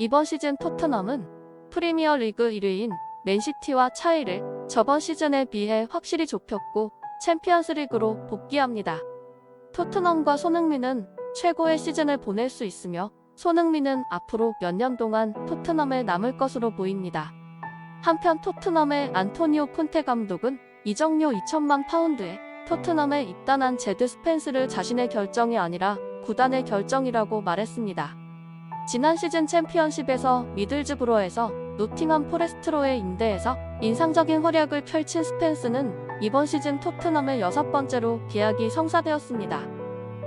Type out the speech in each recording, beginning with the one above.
이번 시즌 토트넘은 프리미어 리그 1위인 맨시티와 차이를 저번 시즌에 비해 확실히 좁혔고 챔피언스 리그로 복귀합니다. 토트넘과 손흥민은 최고의 시즌을 보낼 수 있으며 손흥민은 앞으로 몇 년 동안 토트넘에 남을 것으로 보입니다. 한편 토트넘의 안토니오 콘테 감독은 이적료 2천만 파운드에 토트넘에 입단한 제드 스펜스를 자신의 결정이 아니라 구단의 결정이라고 말했습니다. 지난 시즌 챔피언십에서 미들즈브로에서 노팅엄 포레스트로의 임대에서 인상적인 활약을 펼친 스펜스는 이번 시즌 토트넘의 여섯 번째로 계약이 성사되었습니다.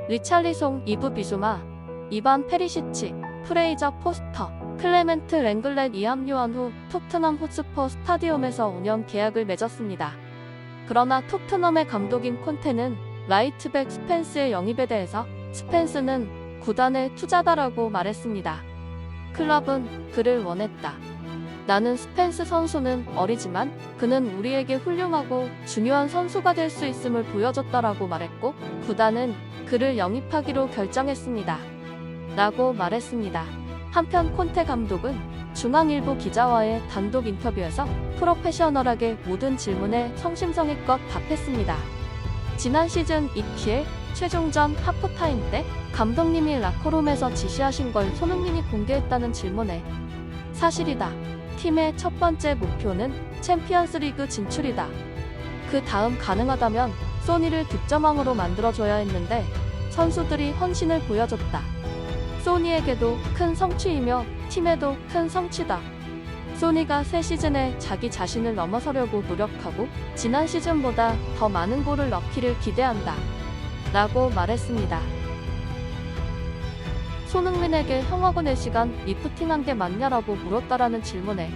리찰리송, 이브 비수마, 이반 페리시치, 프레이저 포스터, 클레멘트 랭글렛 이합류한 후 토트넘 호스퍼 스타디움에서 5년 계약을 맺었습니다. 그러나 토트넘의 감독인 콘테는 라이트백 스펜스의 영입에 대해서 스펜스는 구단의 투자다라고 말했습니다. 클럽은 그를 원했다. 나는 스펜스 선수는 어리지만 그는 우리에게 훌륭하고 중요한 선수가 될 수 있음을 보여줬다라고 말했고 구단은 그를 영입하기로 결정했습니다. 라고 말했습니다. 한편 콘테 감독은 중앙일보 기자와의 단독 인터뷰에서 프로페셔널하게 모든 질문에 성심성의껏 답했습니다. 지난 시즌 EPL 최종전 하프타임 때 감독님이 라커룸에서 지시하신 걸 손흥민이 공개했다는 질문에 사실이다. 팀의 첫 번째 목표는 챔피언스 리그 진출이다. 그 다음 가능하다면 소니를 득점왕으로 만들어줘야 했는데 선수들이 헌신을 보여줬다. 소니에게도 큰 성취이며 팀에도 큰 성취다. 소니가 새 시즌에 자기 자신을 넘어서려고 노력하고 지난 시즌보다 더 많은 골을 넣기를 기대한다. 라고 말했습니다. 손흥민에게 형하고 내 시간 리프팅한 게 맞냐라고 물었다라는 질문에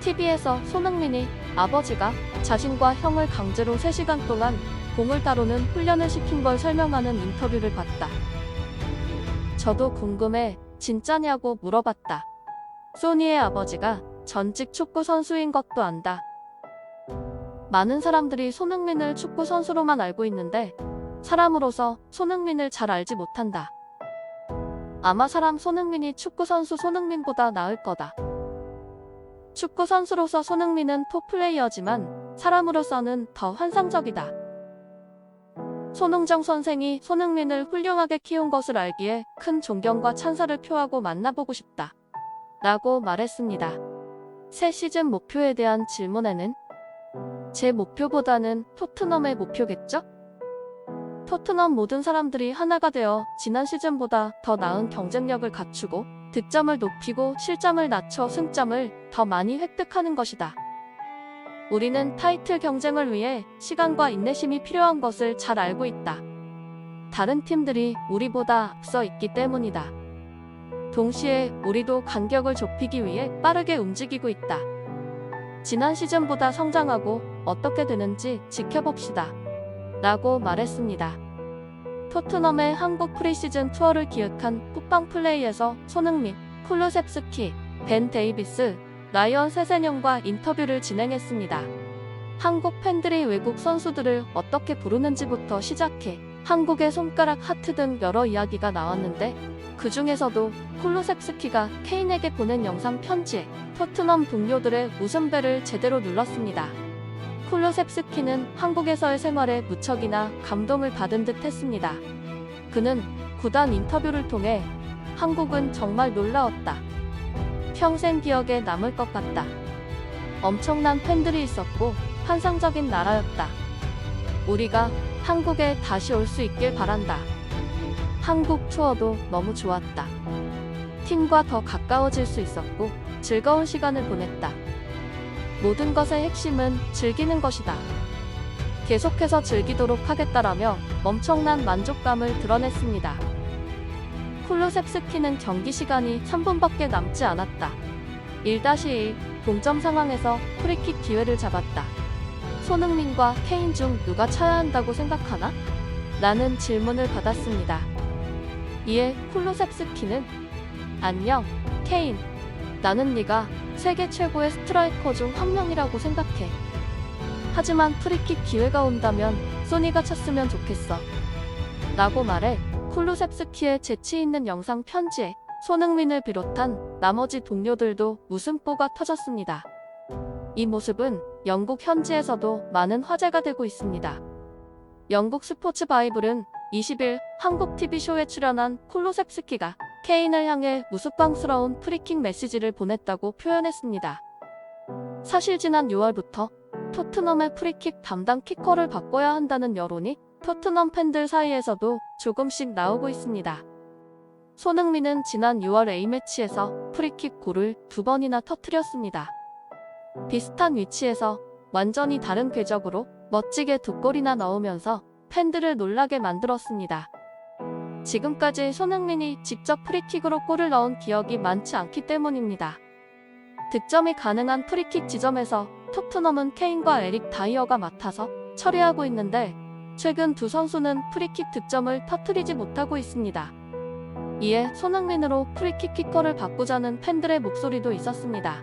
TV에서 손흥민이 아버지가 자신과 형을 강제로 3시간 동안 공을 다루는 훈련을 시킨 걸 설명하는 인터뷰를 봤다. 저도 궁금해 진짜냐고 물어봤다. 소니의 아버지가 전직 축구 선수인 것도 안다. 많은 사람들이 손흥민을 축구 선수로만 알고 있는데 사람으로서 손흥민을 잘 알지 못한다. 아마 사람 손흥민이 축구 선수 손흥민보다 나을 거다. 축구 선수로서 손흥민은 톱플레이어지만 사람으로서는 더 환상적이다. 손흥정 선생이 손흥민을 훌륭하게 키운 것을 알기에 큰 존경과 찬사를 표하고 만나보고 싶다. 라고 말했습니다. 새 시즌 목표에 대한 질문에는 제 목표보다는 토트넘의 목표겠죠? 토트넘 모든 사람들이 하나가 되어 지난 시즌보다 더 나은 경쟁력을 갖추고 득점을 높이고 실점을 낮춰 승점을 더 많이 획득하는 것이다. 우리는 타이틀 경쟁을 위해 시간과 인내심이 필요한 것을 잘 알고 있다. 다른 팀들이 우리보다 앞서 있기 때문이다. 동시에 우리도 간격을 좁히기 위해 빠르게 움직이고 있다. 지난 시즌보다 성장하고 어떻게 되는지 지켜봅시다. 라고 말했습니다. 토트넘의 한국 프리시즌 투어를 기획한 풋방 플레이에서 손흥민, 쿨루셉스키, 벤 데이비스, 라이언 세세뇽과 인터뷰를 진행했습니다. 한국 팬들이 외국 선수들을 어떻게 부르는지부터 시작해 한국의 손가락 하트 등 여러 이야기가 나왔는데 그 중에서도 쿨루셉스키가 케인에게 보낸 영상 편지에 토트넘 동료들의 웃음배를 제대로 눌렀습니다. 쿨루셉스키는 한국에서의 생활에 무척이나 감동을 받은 듯 했습니다. 그는 구단 인터뷰를 통해 한국은 정말 놀라웠다. 평생 기억에 남을 것 같다. 엄청난 팬들이 있었고 환상적인 나라였다. 우리가 한국에 다시 올 수 있길 바란다. 한국 투어도 너무 좋았다. 팀과 더 가까워질 수 있었고 즐거운 시간을 보냈다. 모든 것의 핵심은 즐기는 것이다. 계속해서 즐기도록 하겠다라며 엄청난 만족감을 드러냈습니다. 쿨루셉스키는 경기 시간이 3분밖에 남지 않았다. 1-1 동점 상황에서 프리킥 기회를 잡았다. 손흥민과 케인 중 누가 차야 한다고 생각하나? 라는 질문을 받았습니다. 이에 쿨루셉스키는 안녕, 케인. 나는 네가 세계 최고의 스트라이커 중 한 명이라고 생각해. 하지만 프리킥 기회가 온다면 소니가 찼으면 좋겠어. 라고 말해 쿨루셉스키의 재치 있는 영상 편지에 손흥민을 비롯한 나머지 동료들도 웃음보가 터졌습니다. 이 모습은 영국 현지에서도 많은 화제가 되고 있습니다. 영국 스포츠 바이블은 20일 한국 TV쇼에 출연한 콜로셉스키가 케인을 향해 무스방스러운 프리킥 메시지를 보냈다고 표현했습니다. 사실 지난 6월부터 토트넘의 프리킥 담당 키커를 바꿔야 한다는 여론이 토트넘 팬들 사이에서도 조금씩 나오고 있습니다. 손흥민은 지난 6월 A매치에서 프리킥 골을 두 번이나 터뜨렸습니다. 비슷한 위치에서 완전히 다른 궤적으로 멋지게 두 골이나 넣으면서 팬들을 놀라게 만들었습니다. 지금까지 손흥민이 직접 프리킥으로 골을 넣은 기억이 많지 않기 때문입니다. 득점이 가능한 프리킥 지점에서 토트넘은 케인과 에릭 다이어가 맡아서 처리하고 있는데 최근 두 선수는 프리킥 득점을 터뜨리지 못하고 있습니다. 이에 손흥민으로 프리킥 키커를 바꾸자는 팬들의 목소리도 있었습니다.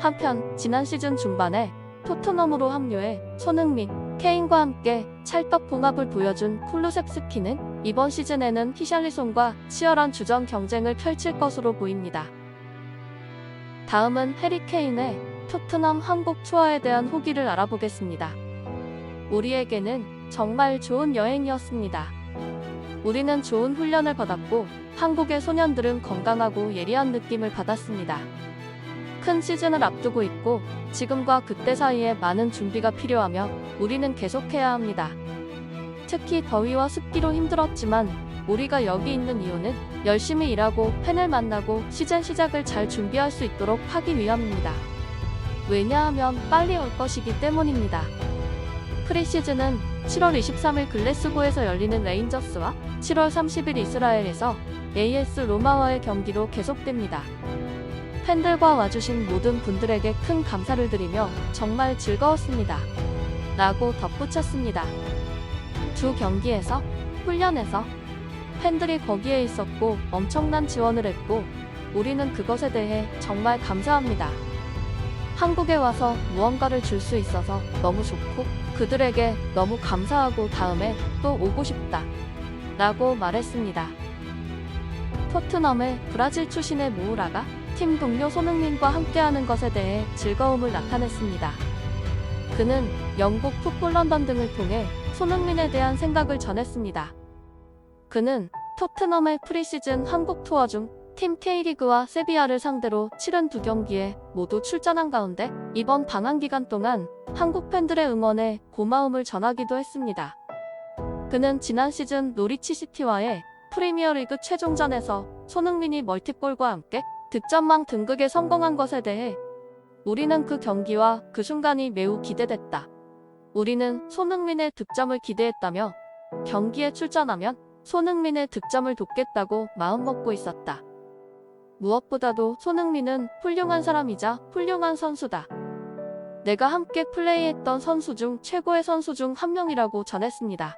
한편 지난 시즌 중반에 토트넘으로 합류해 손흥민, 케인과 함께 찰떡 궁합을 보여준 쿨루셉스키는 이번 시즌에는 히샬리송과 치열한 주전 경쟁을 펼칠 것으로 보입니다. 다음은 해리 케인의 토트넘 한국 투어에 대한 후기를 알아보겠습니다. 우리에게는 정말 좋은 여행이었습니다. 우리는 좋은 훈련을 받았고 한국의 소년들은 건강하고 예리한 느낌을 받았습니다. 큰 시즌을 앞두고 있고 지금과 그때 사이에 많은 준비가 필요하며 우리는 계속해야 합니다. 특히 더위와 습기로 힘들었지만 우리가 여기 있는 이유는 열심히 일하고 팬을 만나고 시즌 시작을 잘 준비할 수 있도록 하기 위함입니다. 왜냐하면 빨리 올 것이기 때문입니다. 프리시즌은 7월 23일 글래스고에서 열리는 레인저스와 7월 30일 이스라엘에서 AS 로마와의 경기로 계속됩니다. 팬들과 와주신 모든 분들에게 큰 감사를 드리며 정말 즐거웠습니다. 라고 덧붙였습니다. 두 경기에서, 훈련에서, 팬들이 거기에 있었고 엄청난 지원을 했고, 우리는 그것에 대해 정말 감사합니다. 한국에 와서 무언가를 줄 수 있어서 너무 좋고, 그들에게 너무 감사하고 다음에 또 오고 싶다. 라고 말했습니다. 토트넘의 브라질 출신의 모우라가 팀 동료 손흥민과 함께하는 것에 대해 즐거움을 나타냈습니다. 그는 영국 풋볼 런던 등을 통해 손흥민에 대한 생각을 전했습니다. 그는 토트넘의 프리시즌 한국 투어 중 팀 K리그와 세비야를 상대로 치른 두 경기에 모두 출전한 가운데 이번 방한 기간 동안 한국 팬들의 응원에 고마움을 전하기도 했습니다. 그는 지난 시즌 노리치 시티와의 프리미어리그 최종전에서 손흥민이 멀티골과 함께 득점왕 등극에 성공한 것에 대해 우리는 그 경기와 그 순간이 매우 기대됐다. 우리는 손흥민의 득점을 기대했다며 경기에 출전하면 손흥민의 득점을 돕겠다고 마음먹고 있었다. 무엇보다도 손흥민은 훌륭한 사람이자 훌륭한 선수다. 내가 함께 플레이했던 선수 중 최고의 선수 중 한 명이라고 전했습니다.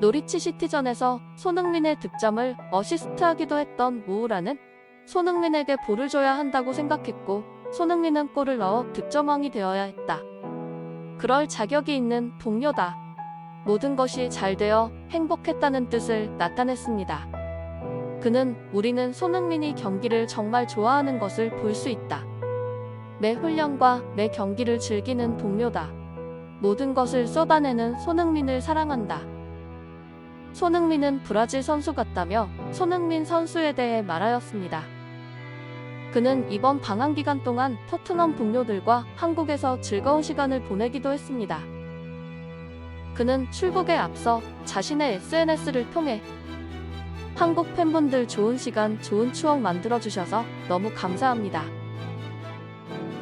노리치 시티전에서 손흥민의 득점을 어시스트하기도 했던 모우라는 손흥민에게 볼을 줘야 한다고 생각했고 손흥민은 골을 넣어 득점왕이 되어야 했다. 그럴 자격이 있는 동료다. 모든 것이 잘 되어 행복했다는 뜻을 나타냈습니다. 그는 우리는 손흥민이 경기를 정말 좋아하는 것을 볼 수 있다. 매 훈련과 매 경기를 즐기는 동료다. 모든 것을 쏟아내는 손흥민을 사랑한다. 손흥민은 브라질 선수 같다며 손흥민 선수에 대해 말하였습니다. 그는 이번 방한 기간 동안 토트넘 동료들과 한국에서 즐거운 시간을 보내기도 했습니다. 그는 출국에 앞서 자신의 SNS를 통해 한국 팬분들 좋은 시간, 좋은 추억 만들어주셔서 너무 감사합니다.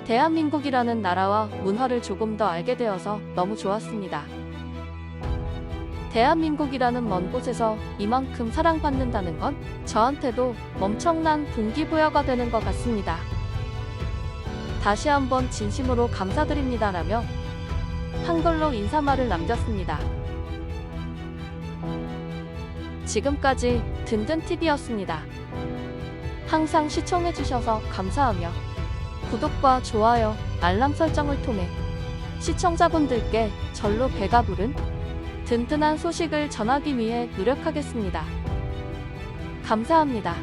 대한민국이라는 나라와 문화를 조금 더 알게 되어서 너무 좋았습니다. 대한민국이라는 먼 곳에서 이만큼 사랑받는다는 건 저한테도 엄청난 동기부여가 되는 것 같습니다. 다시 한번 진심으로 감사드립니다라며 한글로 인사말을 남겼습니다. 지금까지 든든TV였습니다. 항상 시청해주셔서 감사하며 구독과 좋아요, 알람 설정을 통해 시청자분들께 절로 배가 부른 든든한 소식을 전하기 위해 노력하겠습니다. 감사합니다.